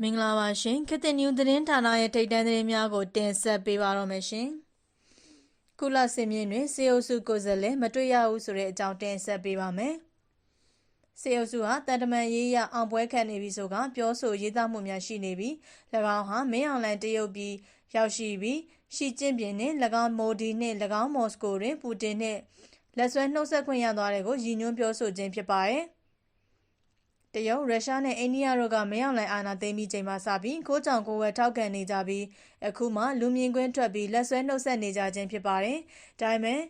မင်္ဂလာပါရှင်ခေတ်သစ်နျူးသတင်းဌာနရဲ့ထိပ်တန်းသတင်းများကို တင်ဆက်ပေးပါတော့မယ်ရှင်ကုလစင်မြင့်တွင်စေအုပ်စုကိုယ်စားလှယ်မတွေ့ရဘူးဆိုတဲ့အကြောင်းတင်ဆက်ပေးပါမယ်စေအုပ်စုဟာတန်တမန်ရေးရအောင်ပွဲခံနေပြီဆိုကပြောဆိုရေးသားမှုများရှိနေပြီး၎င်းဟာမင်းအောင်လှိုင်တရုတ်ပြည်ရောက်ရှိပြီးရှီကျင့်ပြင်နှင့်၎င်းမိုဒီနှင့်၎င်းမော်စကိုတွင်ပူတင်နှင့် လက်ဆွဲနှုတ်ဆက်ခွင့်ရသွားတဲ့ကိုရည်ညွှန်းပြောဆိုခြင်းဖြစ်ပါတယ်တရုတ်ရုရှားနဲ့အိန္ဒိယတို့ကမင်းအောင်လှိုင်အာဏာသိမ်းပြီးချိန်မှစပြီးကိုကြောင်ကိုဝယ်ထောက်ခံနေကြပြီးအခုမှလူမြင်ကွင်းထွက်ပြီးလက်ဆွဲနှုတ်ဆက်နေကြခြင်းဖြစ်ပါတယ်။ဒါပေမဲ့၎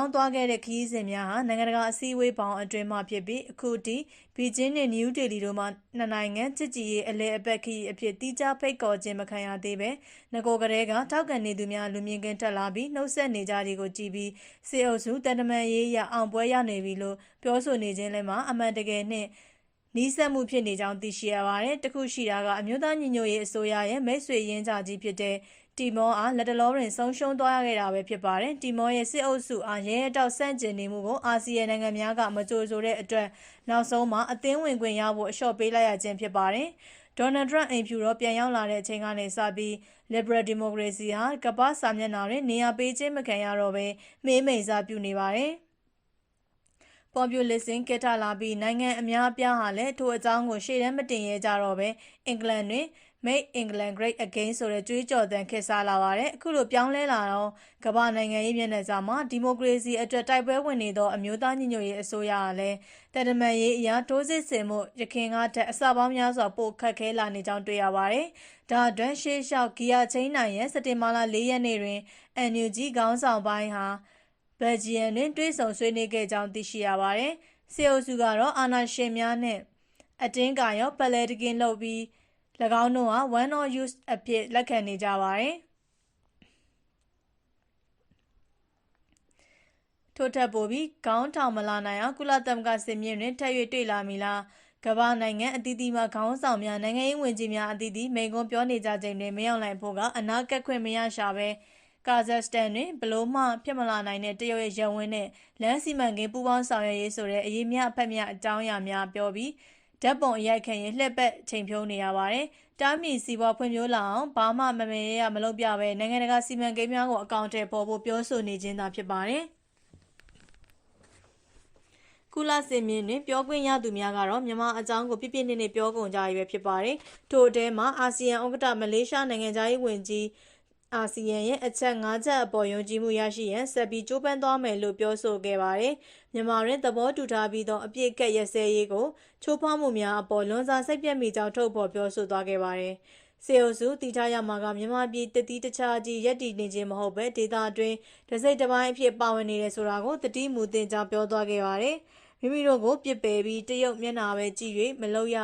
င်းသွားခဲ့တဲ့ခရီးစဉ်များဟာ နိုင်ငံတကာအစည်းအဝေးပေါင်းအတွင်းမှဖြစ်ပြီး အခုထိ ဘီဂျင်းနဲ့နယူးဒေလီတို့မှ နှစ်နိုင်ငံ ချစ်ကြည်ရေးအလဲအပတ်ခရီးအဖြစ်တိကျဖိတ်ခေါ်ခြင်း မခံရသေးပဲငကိုကလေးက ထောက်ခံနေသူများ လူမြင်ကွင်းထွက်လာပြီး နှုတ်ဆက်နေကြသည်ကိုကြည်ပြီးစေအုပ်စုတန်တမန်ရေးရအောင်ပွဲရနေပြီလို့ ပြောဆိုနေခြင်းလည်းမှာ အမှန်တကယ်နဲ့နီးစပ်မှုဖြစ်နေကြောင်း သိရှိရပါတယ်။တခုရှိတာက အမျိုးသားညီညွတ်ရေးအစိုးရရဲ့ မိတ်ဆွေရင်းကြကြီးဖြစ်တဲ့ တီမောအားလက်တလောတွင်ဆုံးရှုံးသွားရခဲ့တာပဲဖြစ်ပါတယ်။တီမောရဲ့စစ်အုပ်စုအားရဲရဲတောက်ဆန့်ကျင်နေမှုကိုအာဆီယံနိုင်ငံများကမကြိုဆိုတဲ့အတွက်နောက်ဆုံးမှာအသင်းဝင်ခွင့်ရဖို့အလျှော့ပေးလိုက်ရခြင်းဖြစ်ပါတယ်။ဒေါ်နယ်ထရန့်အိမ်ဖြူတော်ပြန်ရောက်လာတဲ့အချိန်ကနေစပြီး Liberal Democracy ဟာကမ္ဘာစာမျက်နှာတွင်နေရာပေးခြင်းမခံရတော့ဘဲမေးမိန်စားပြုနေပါတယ်။ populism ကထလာပြီးနိုင်ငံအများအပြားဟာလည်းထိုအကြောင်းကိုရှေ့တန်းမတင်ရဲကြတော့ပဲအင်္ဂလန်တွင် Make England Great Again ဆိုတဲ့ကြွေးကြော်သံခေတ်စားလာပါတယ်။အခုလိုပြောင်းလဲလာတော့ကမ္ဘာနိုင်ငံရေးမျက်နှာစာမှာဒီမိုကရေစီအတွက်တိုက်ပွဲဝင်နေသောအမျိုးသားညီညွတ်ရေးအစိုးရကလည်းတရမန်ရေးအရာတိုးစစ်ဆင်မှုရခင်ကတည်းအစပေါင်းများစွာပိုခတ်ခဲလာနေကြောင်းတွေ့ရပါတယ်။ဒါအတွက်ရှေးလျှောက်ဂီယာချင်းနိုင်ရဲ့စက်တင်ဘာလ၄ရက်နေ့တွင် NUG ခေါင်းဆောင်ပိုင်းဟာဘယ်လ်ဂျီယံတွင်တွေ့ဆုံဆွေးနွေးခဲ့ကြောင်းသိရှိရပါတယ်။စေအုပ်စုကတော့အာဏာရှင်များနဲ့အတင်းကာရောပလဲတကင်းလုပ်ပြီး၎ င်းတို့ဟာ one or use အဖြစ်လက်ခံနေကြပါတယ်။ထို့ထက်ပိုပြီး ခေါင်းထောင်မလာနိုင်အောင် ကုလသမဂ္ဂစစ်မြင့်တွင် ထပ်၍တွေ့လာမည်လားကမ္ဘာနိုင်ငံအသီးသီးမှ ခေါင်းဆောင်များ နိုင်ငံရေးဝန်ကြီးများအသီးသီး မိန့်ခွန်းပြောနေကြချိန်တွင်မရောက်နိုင်ဖို့က အနာကက်ခွင့်မရရှာဘဲ ကာဇက်စတန်တွင်ဘလို့မှ ဖြစ်မလာနိုင်တဲ့ တရုတ်ရဲ့ရဝင်းနဲ့လမ်းစီမံကိန်း ပူးပေါင်းဆောင်ရွက်ရေးဆိုတဲ့ အရေးများအဖက်များ အကြောင်းအရာများ ပြောပြီး ဓာတ်ပုံအရိုက်ခံရင်လှည့်ပတ်ချိန်ဖြုံးနေရပါတယ်။တားမြီစီပွားဖွံ့ဖြိုးလာအောင်ဘာမှမမရရမလုပ်ပြဘဲနိုင်ငံတကာစီမံကိန်းများကိုအကောင့်ထဲပေါ်ဖို့ပြောဆိုနေခြင်းသာဖြစ်ပါတယ်။ကုလစင်မြင့်တွင်ပြောခွင့်ရသူများကတော့မြန်မာအကြောင်းကိုပြပြနေနေပြောကုန်ကြရပဲဖြစ်ပါတယ်။ထို့အတဲမှာအာဆီယံဥက္ကဋ္ဌမလေးရှားနိုင်ငံသားရေးဝန်ကြီး အာဆီယံရဲ့အချက်၅ချက်အပေါ်ယုံကြည်မှုရရှိရန်ဆက်ပြီးကြိုးပမ်းသွားမယ်လို့ပြောဆိုခဲ့ပါတယ်။မြန်မာတွင်သဘောတူထားပြီးသောအပြည့်ကက်ရစဲရေးကိုချိုးဖောက်မှုများအပေါ်လွန်စွာစိတ်ပြတ်မိကြောင်းထုတ်ဖော်ပြောဆိုသွားခဲ့ပါတယ်။စေအုပ်စုတည်ထားရမှာကမြန်မာပြည်တတိတခြားကြီးရက်တည်နေခြင်းမဟုတ်ပဲဒေသအတွင်းတစိမ့်တစ်ပိုင်းအဖြစ်ပါဝင်နေတယ်ဆိုတာကိုတတိမူတင်ကြောင်းပြောသွားခဲ့ပါတယ်။မိမိတို့ကိုပြစ်ပယ်ပြီးတရုတ်မျက်နှာပဲကြည့်၍မလုပ်ရ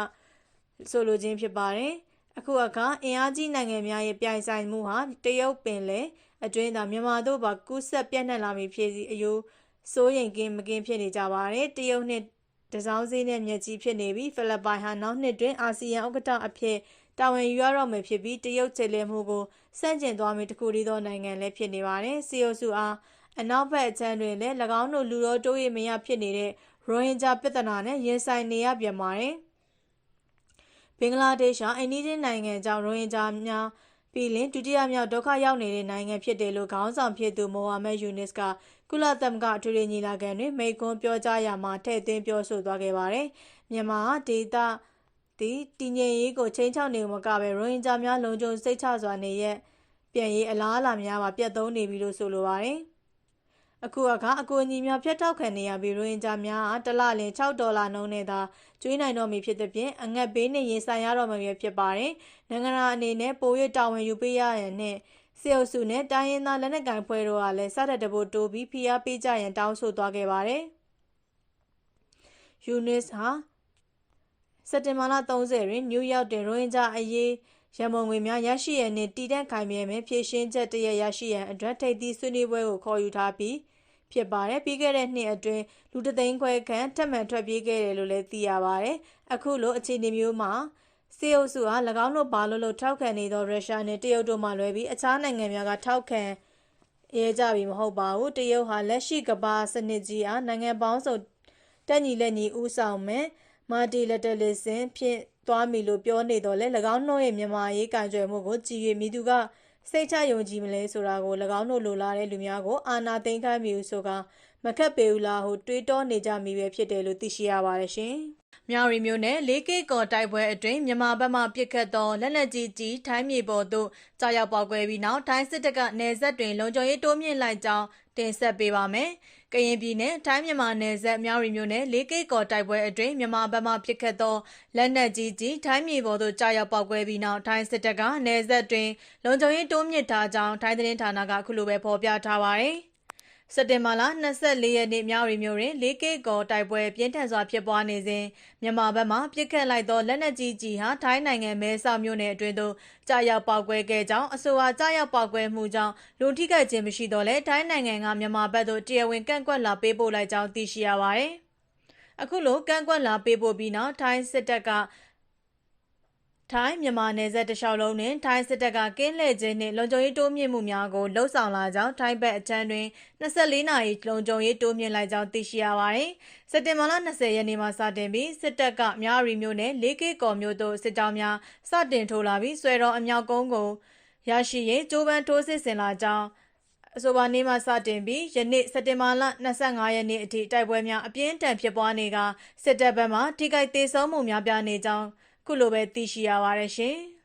ဆိုလိုခြင်းဖြစ်ပါတယ်။ အခုအခါအင်အားကြီးနိုင်ငံများရဲ့ပြိုင်ဆိုင်မှုဟာတရုတ်ပင်လယ်အတွင်းသာမြန်မာတို့ပါကူးဆက်ပြန့်နှံ့လာမည်ဖြစ်စီအယိုးစိုးရိမ်ကင်းမကင်းဖြစ်နေကြပါတယ်တရုတ်နဲ့တစောင်းစည်းနဲ့မြက်ကြီးဖြစ်နေပြီးဖိလစ်ပိုင်ဟာနောက်နှစ်တွင်အာဆီယံဥက္ကဋ္ဌအဖြစ်တာဝန်ယူရတော့မယ်ဖြစ်ပြီးတရုတ်ခြေလှယ်မှုကိုစန့်ကျင်သွားမည်တခုတည်းသောနိုင်ငံလည်းဖြစ်နေပါတယ်စီယိုစုအားအနောက်ဘက်အချမ်းတွင်လည်း၎င်းတို့လူတော်တိုးရမရဖြစ်နေတဲ့ရိုဟင်ဂျာပြဿနာနဲ့ရင်ဆိုင်နေရပြန်ပါတယ်။ ဘင်္ဂလားဒေ့ရှ်ဟာအိန္ဒိယနိုင်ငံကြောင့်ရိုဟင်ဂျာများပြီးလင်ဒုတိယမြောက်ဒုက္ခရောက်နေတဲ့နိုင်ငံဖြစ်တယ်လို့ခေါင်းဆောင်ဖြစ်သူမိုဟာမက်ယူနစ်ကကုလသမဂ္ဂအထွေထွေညီလာခံတွင်မိန့်ခွန်းပြောကြားရာမှာထည့်သွင်းပြောဆိုသွားခဲ့ပါတယ်။မြန်မာဒေသဒီတည်ငြိမ်ရေးကိုချိန်ချောက်နေမှာကပဲရိုဟင်ဂျာများလုံခြုံစိတ်ချစွာနေရပြန်ရေးအလားအလာများမှာပြတ်သုံးနေပြီလို့ဆိုလိုပါတယ်။ အခုအခါအကူအညီများဖြတ်တောက်ခံနေရပြီးရိုဟင်ဂျာများအားတစ်လလင်6ဒေါ်လာနှုန်းနဲ့သာကျွေးနိုင်တော့မည်ဖြစ်သဖြင့်အငတ်ဘေးနှင့်ရင်ဆိုင်ရတော့မှာဖြစ်ပါတယ်။နိုင်ငံတော်အနေနဲ့ပို၍တာဝန်ယူပေးရရန်နှင့်စေအုပ်စုနဲ့တိုင်းရင်းသားလက်နက်ကိုင်ဖွဲ့တို့ကလည်းစတဲ့တဘို့တိုးပြီးဖိအားပေးကြရန်တောင်းဆိုသွားခဲ့ပါတယ်။ UNIS ဟာစက်တင်ဘာလ30တွင်နယူးယောက်တွင်ရိုဟင်ဂျာအရေး ရမုံငွေများရရှိရန်နှင့်တည်တံ့ခိုင်မြဲမဲ့ဖြည့်ရှင်းချက်တရရရှိရန်အတွက်ထိပ်သီးဆွေးနွေးပွဲကိုခေါ်ယူထားပြီးဖြစ်ပါတယ်ပြီးခဲ့တဲ့နှစ်အတွင်းလူတသိန်းခွဲခန့်ထပ်မံထွက်ပြေးခဲ့တယ်လို့လည်းသိရပါတယ်အခုလိုအခြေအနေမျိုးမှာစေအုပ်စုဟာ၎င်းတို့ဘာလို့လို့ထောက်ခံနေသောရုရှားနဲ့တရုတ်တို့မှလွဲပြီးအခြားနိုင်ငံများကထောက်ခံရဲကြပြီမဟုတ်ပါဘူးတရုတ်ဟာလက်ရှိကမ္ဘာစနစ်ကြီးအားနိုင်ငံပေါင်းစုံတက်ညီလက်ညီဦးဆောင်မယ်မာတီလက်တလစ်စင်ဖြင့် သွားမီလို့ပြောနေတော့လေ၎င်းတို့ရဲ့မြန်မာရေးကံကြွယ်မှုကိုကြည်၍မိသူကစိတ်ချယုံကြည်မလဲဆိုတာကို၎င်းတို့လိုလားတဲ့လူများကိုအာနာသိမ့်ခိုင်းမိဘူးဆိုကမခက်ပေဘူးလားဟုတွေးတောနေကြမိပဲဖြစ်တယ်လို့သိရှိရပါတယ်ရှင်။မြောင်ရီမျိုးနဲ့လေးကိကော်တိုက်ပွဲအတွင်းမြန်မာဘက်မှပြစ်ခတ်သောလက်နက်ကြီးကြီးထိုင်းမြေပေါ်သို့ကြာရောက်ပေါက်ကွဲပြီးနောက်ထိုင်းစစ်တပ်ကနေဆက်တွင်လုံခြုံရေးတိုးမြင့်လိုက်ကြောင်းတင်ဆက်ပေးပါမယ်။ ကရင်ပြည်နယ်ထိုင်းမြန်မာနယ်စပ်မြောင်ရီမျိုးနဲ့လေးကိကော်တိုက်ပွဲအတွင်းမြန်မာဘက်မှပြစ်ခတ်သောလက်နက်ကြီးကြီးထိုင်းမြေပေါ်သို့ကြာရောက်ပေါက်ကွဲပြီးနောက်ထိုင်းစစ်တပ်ကနေဆက်တွင်လုံခြုံရေးတိုးမြင့်ထားကြောင်းထိုင်းသတင်းဌာနကအခုလိုပဲဖော်ပြထားပါတယ်။ စက်တင်ဘာလ24ရက်နေ့မြောက်ရီမြို့တွင် 4K ကောတိုက်ပွဲပြင်းထန်စွာဖြစ်ပွားနေစဉ်မြန်မာဘက်မှပြစ်ခတ်လိုက်သောလက်နက်ကြီးကြီးဟာထိုင်းနိုင်ငံမဲဆောက်မြို့နယ်အတွင်းသို့ကြာရောက်ပေါက်ကွဲခဲ့ကြောင်းအဆိုပါကြာရောက်ပေါက်ကွဲမှုကြောင့်လူထိခိုက်ခြင်းမရှိတော့လဲထိုင်းနိုင်ငံကမြန်မာဘက်သို့တရားဝင်ကန့်ကွက်လာပေးပို့လိုက်ကြောင်းသိရှိရပါတယ်။အခုလိုကန့်ကွက်လာပေးပို့ပြီးနောက်ထိုင်းစစ်တပ်က ထိုင်းမြန်မာနယ်စပ်တလျှောက်လုံးနှင့်ထိုင်းစစ်တပ်က ကင်းလှည့်ခြင်းနှင့် လုံခြုံရေးတိုးမြင့်မှုများကိုလှုံ့ဆော်လာကြောင်း ထိုင်းဘက်အချမ်းတွင်24နာရီ လုံခြုံရေးတိုးမြင့်လိုက်ကြောင်း သိရှိရပါသည်။စက်တင်ဘာလ20ရက်နေ့မှစတင်ပြီး စစ်တပ်က မြရီမျိုးနဲ့ လေးကေကော်မျိုးတို့ စစ်ကြောင်းများ စတင်ထိုးလာပြီးဆွဲတော်အမြောက်ကုန်းကို ရရှိရေး ကြိုးပမ်းထိုးစစ်ဆင်လာကြောင်း အဆိုပါနေ့မှစတင်ပြီး ယနေ့ စက်တင်ဘာလ25ရက်နေ့အထိ တိုက်ပွဲများ အပြင်းထန်ဖြစ်ပွားနေကစစ်တပ်ဘက်မှ ထိခိုက်သေးဆုံးမှု များပြားနေကြောင်း ခုလိုပဲသိရှိရပါတယ်ရှင်။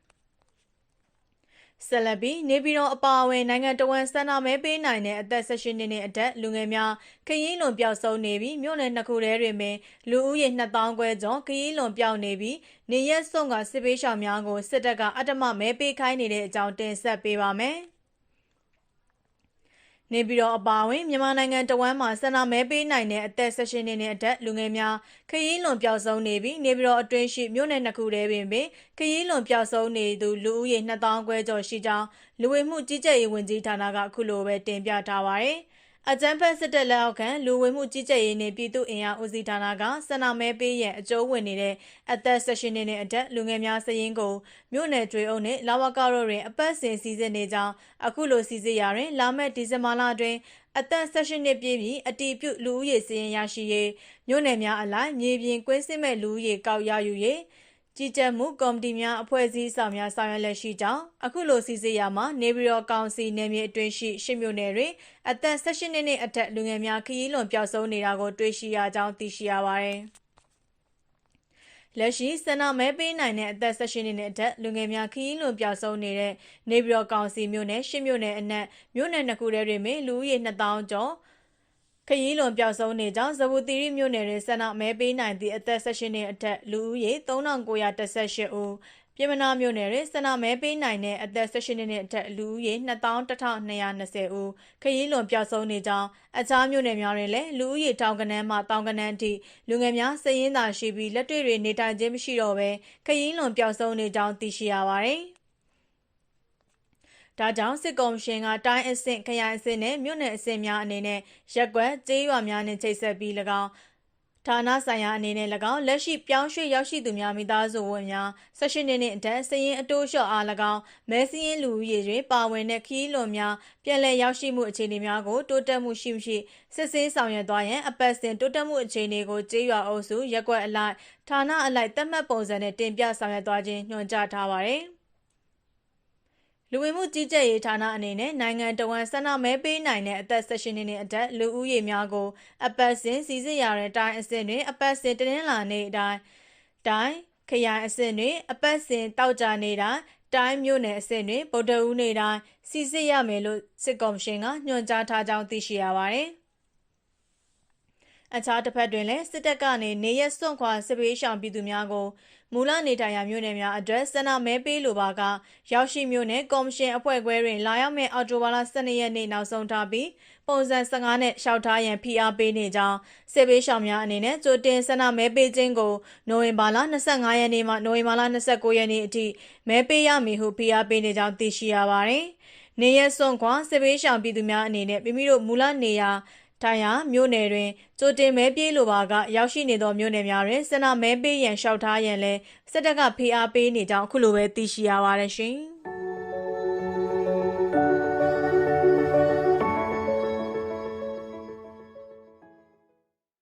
ဆက်လက်ပြီးနေပြည်တော်အပါအဝင်နိုင်ငံတော်ဝန်ဆန္ဒမဲပေးနိုင်တဲ့အသက်16နှစ်နဲ့အထက်လူငယ်များခရီးလွန်ပျောက်ဆုံးနေပြီးမြို့နယ်နှစ်ခုထဲတွင်ပင်လူဦးရေ2000ခွဲကျော်ခရီးလွန်ပျောက်နေပြီးနေရက်စွန့်ကစစ်ပေးရှောင်များကိုစစ်တပ်ကအတ္တမမဲပေးခိုင်းနေတဲ့အကြောင်းတင်ဆက်ပေးပါမယ်။ နေပြည်တော်အပါအဝင်မြန်မာနိုင်ငံတဝမ်းမှာဆန္ဒမဲပေးနိုင်တဲ့အသက်16နှစ်နဲ့အထက်လူငယ်များခရီးလွန်ပျောက်ဆုံးနေပြီးနေပြည်တော်အတွင်းရှိမြို့နယ်နှစ်ခုတည်းပင်ပင်ခရီးလွန်ပျောက်ဆုံးနေသူလူဦးရေ2000ခွဲကျော်ရှိကြောင်းလူဝင်မှုကြီးကြပ်ရေးဝန်ကြီးဌာနကအခုလိုပဲတင်ပြထားပါတယ်။ အကြမ်းဖက်စစ်တပ်လက်အောက်ခံလူဝင်မှုကြီးကြပ်ရေးနှင့်ပြည်သူ့အင်အားဦးစီးဌာနကစနမဲပေးရန်အကျိုးဝင်နေတဲ့အသက်16နှစ်နဲ့အထက်လူငယ်များစည်ရင်းကိုမြို့နယ်တွေအုပ်နှင့်လာဝကတို့တွင်အပတ်စဉ်စီစစ်နေကြောင်းအခုလိုစီစစ်ရာတွင် လာမယ့်ဒီဇင်ဘာလအတွင်းအသက်16နှစ်ပြည့်ပြီးအတီးပြုလူဦးရေစည်ရင်ရရှိရေးမြို့နယ်များအလိုက်မြေပြင်ကွင်းစစ်မဲ့လူဦးရေကောက်ရယူရေး ကြီးကြပ်မှုကော်မတီများအဖွဲ့အစည်းဆောင်များဆောင်ရွက်လက်ရှိကြောင်းအခုလိုစီစစ်ရမှာနေပြည်တော်ကောင်စီနယ်မြေအတွင်းရှိရှစ်မြို့နယ်တွင်အသက်16နှစ်နှင့်အထက်လူငယ်များခရီးလွန်ပျောက်ဆုံးနေတာကိုတွေ့ရှိရကြောင်းသိရှိရပါတယ်။လက်ရှိစနမဲပေးနိုင်တဲ့အသက်16နှစ်နဲ့အထက်လူငယ်များခရီးလွန်ပျောက်ဆုံးနေတဲ့နေပြည်တော်ကောင်စီမြို့နယ်ရှစ်မြို့နယ်အနက်မြို့နယ်နှစ်ခုထဲတွင်လူဦးရေ2000ကျော် ခရီးလွန်ပျောက်ဆုံးနေကြောင်းဇဝူတီရီမြို့နယ်တွင်ဆန္ဒမဲပေးနိုင်သည့်အသက်16နှစ်အထက်လူဦးရေ3918ဦးပြည်မနာမြို့နယ်တွင်ဆန္ဒမဲပေးနိုင်တဲ့အသက်16နှစ်အထက်လူဦးရေ2220ဦးခရီးလွန်ပျောက်ဆုံးနေကြောင်းအခြားမြို့နယ်များတွင်လည်းလူဦးရေတောင်ကနန်းမှတောင်ကနန်းထိလူငယ်များစည်ရင်းသာရှိပြီးလက်တွေ့တွေနေထိုင်ခြင်းမရှိတော့ဘဲခရီးလွန်ပျောက်ဆုံးနေကြောင်းသိရှိရပါသည်။ ဒါကြောင့်စစ်ကော်မရှင်ကတိုင်းအဆင့်ခရိုင်အဆင့်နဲ့မြို့နယ်အဆင့်များအနေနဲ့ရက်ကွက်ကျေးရွာများနဲ့ချိတ်ဆက်ပြီး၎င်းဌာနဆိုင်ရာအနေနဲ့၎င်းလက်ရှိပြောင်းရွှေ့ရောက်ရှိသူများမိသားစုဝင်များ16နှစ်နှင့်အထက်စည်ရင်အတိုးလျှော့အား၎င်းမဲစည်းရင်လူဦးရေတွင်ပါဝင်တဲ့ခီးလွန်များပြည်လည်ရောက်ရှိမှုအခြေအနေများကိုတိုးတက်မှုရှိမရှိစစ်ဆေးဆောင်ရွက်သွားရန်အပတ်စဉ်တိုးတက်မှုအခြေအနေကိုကျေးရွာအုပ်စုရက်ကွက်အလိုက်ဌာနအလိုက်သတ်မှတ်ပုံစံနဲ့တင်ပြဆောင်ရွက်သွားခြင်းညွှန်ကြားထားပါသည်။ လူဝင်မှုကြီးကြပ်ရေးဌာနအနေနဲ့နိုင်ငံတော်ဝန်ဆန္ဒမဲပေးနိုင်တဲ့အသက်16နှစ်နဲ့အထက်လူဦးရေများကို အပတ်စဉ်စီစစ်ရတဲ့တိုင်းအဆင့်တွင်အပတ်စဉ်တင်းလာနေတိုင်းတိုင်းခရိုင်အဆင့်တွင်အပတ်စဉ်တောက်ကြနေတိုင်းတိုင်းမြို့နယ်အဆင့်တွင်ဗုဒ္ဓဦးနေတိုင်းစီစစ်ရမယ်လို့စစ်ကော်မရှင်ကညွှန်ကြားထားကြောင်းသိရှိရပါတယ်။ အခြားတစ်ဖက်တွင်လည်းစစ်တပ်ကနေနေရစွန့်ခွာစစ်ပေးရှောင်ပြည်သူများကိုမူလနေထိုင်ရာမြို့နယ်များအတွက်ဆန္ဒမဲပေးလိုပါကရောက်ရှိမြို့နယ်ကော်မရှင်အဖွဲ့ခွဲတွင်လာရောက်မဲ့အော်တိုဘာလ12ရက်နေ့နောက်ဆုံးထားပြီးပုံစံ15နဲ့ရှောက်ထားရန်ဖိအားပေးနေကြောင်းစစ်ပေးရှောင်များအနေနဲ့ကြိုတင်ဆန္ဒမဲပေးခြင်းကိုနိုဝင်ဘာလ25ရက်နေ့မှနိုဝင်ဘာလ29ရက်နေ့အထိမဲပေးရမည်ဟုဖိအားပေးနေကြောင်းသိရှိရပါတယ်။နေရစွန့်ခွာစစ်ပေးရှောင်ပြည်သူများအနေနဲ့မိမိတို့မူလနေရာ ထိုင်ရာမြို့နယ်တွင်ကြိုတင်မဲပြေးလိုပါကရောက်ရှိနေသောမြို့နယ်များတွင်စနမဲပေးရန်လျှောက်ထားရန်လဲစစ်တပ်ကဖိအားပေးနေကြောင်းအခုလိုပဲသိရှိရပါတယ်ရှင်။